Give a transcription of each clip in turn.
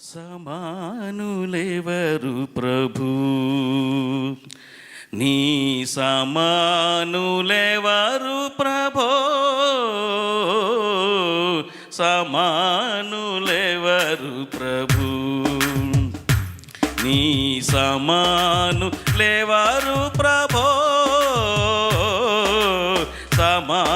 సమానులేవరు ప్రభు? నీ సమానులేవరు ప్రభో? సమానులేవరు ప్రభు? నీ సమాను లేవారు ప్రభో? సమా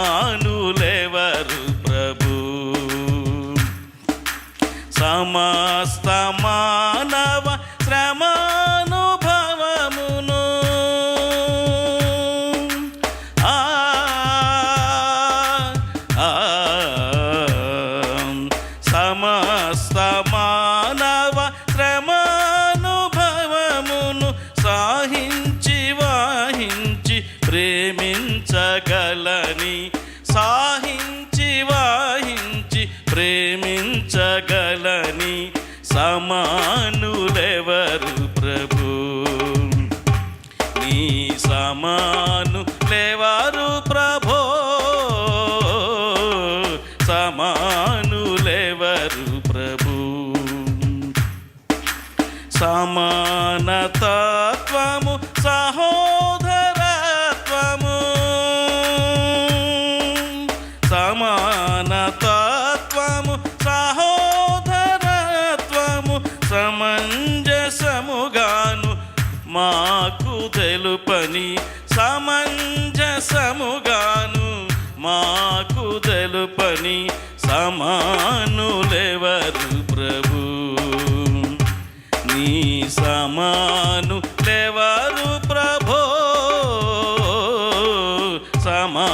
సమస్త మానవ శ్రమానుభవమును. ఆ, ఆ, సమస్త మానవ శ్రమానుభవమును సాహించి వాహించి ప్రేమించగలని. సాహించి వాహించి తీర్చగలని సమానులెవరు ప్రభు? నీ సమాను లేవారు ప్రభో? సమానులెవరు ప్రభు? సమానతత్వము సహో మాకు తెలుపని సమంజసముగాను మాకు తెలుపని సమానులెవరు ప్రభు. నీ సమాను లేవరు ప్రభో సమా